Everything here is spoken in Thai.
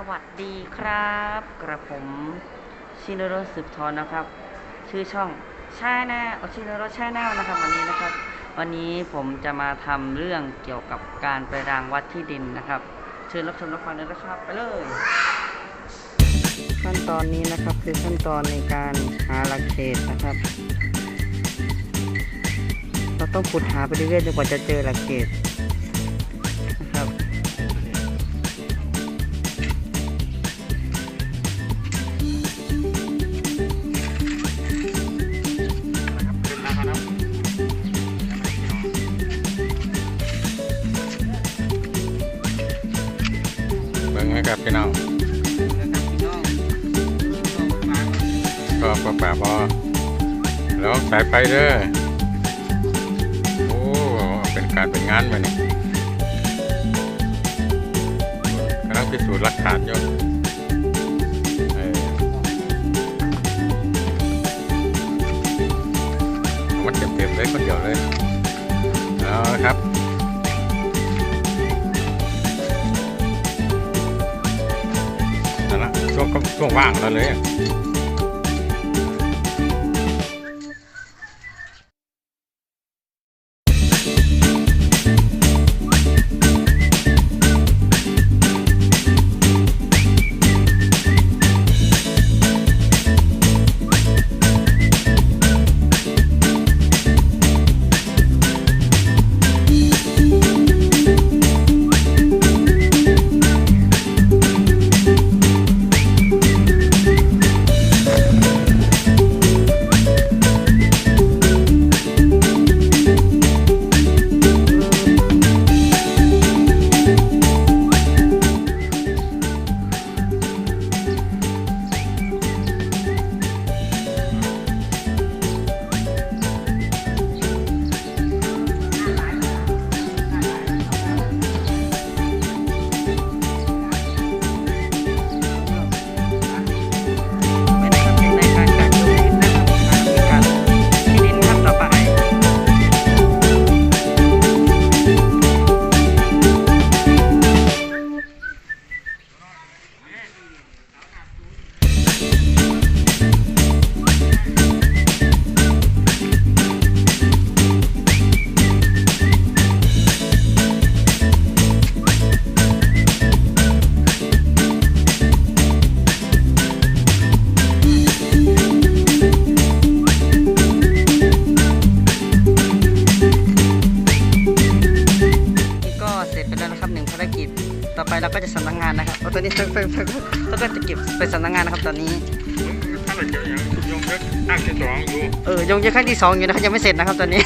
สวัสดีครับ กระผมชินโรสืบทอนนะครับ ชื่อช่องชาแนลชินโรชาแนลนะครับ วันนี้นะครับ วันนี้ผมจะมาทำเรื่องเกี่ยวกับการไปรางวัดที่ดินนะครับ เชิญรับชมรับฟังเลยนะครับ ไปเลย ขั้นตอนนี้นะครับคือขั้นตอนในการหาหลักเขตนะครับ เราต้องขุดหาไปเรื่อยๆจนกว่าจะเจอหลักเขต นะครับพี่น้องก็ปลาป่าบอแล้วสายไฟเด้อโอ้เป็นการเป็นงานมานี่กำลังพิสูจน์หลักฐานอยู่เออเอามันเต็มๆเลยคนเดียวเลยเอาละครับ ก็ช่วงช่วงว่างแล้วเลย thank you จไปแล้วนะครับหนึ่งภารกิจ ต่อไปเราก็จะสำนักงานนะครับเอาตอนนี้เพิ่งเพิ่งเพิ่งแล้วก็จะเก็บไปสำนักงานนะครับตอนนี้ถ้าเราเจออย่างยงเยอะขั้นที่สองอยู่ เออยงเยอะขั้นที่สองอยู่นะครับยังไม่เสร็จนะครับตอนนี้